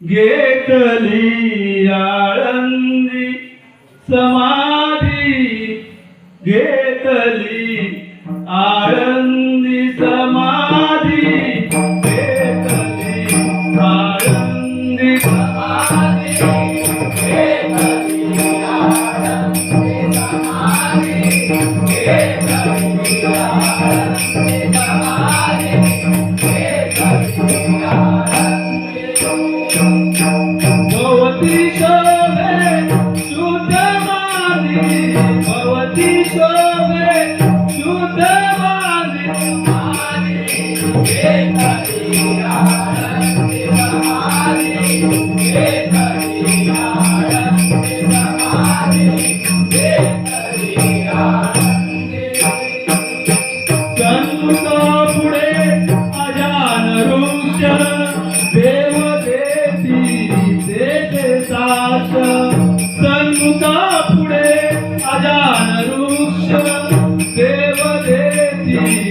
घेतली आळंदी समाधी घेतली आळंदी समाधी घेतली आळंदी समाधी घेतली आळंदी समाधी घेतली आळंदी समाधी घेतली Yeah.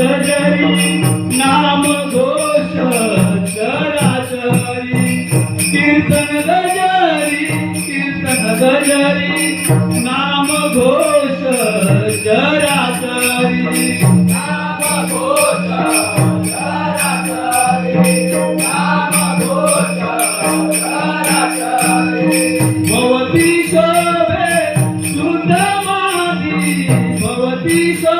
नाम घोष चराचरी नाम घोष चराचरी नाम घोष चराचरी भवती शोभे भवती शोभे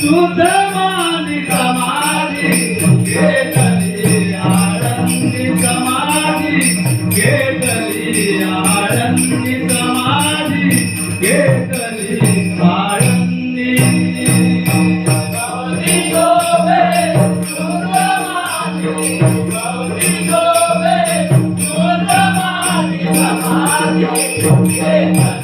శుద్ధమాని సమాధి కేతలి ఆడంది సమాధి కేతలి ఆడంది సమాధి కేతలి ఆడంది గౌరీ గోవే శుద్ధమాని గౌరీ గోవే శుద్ధమాని సమాధి కేతలి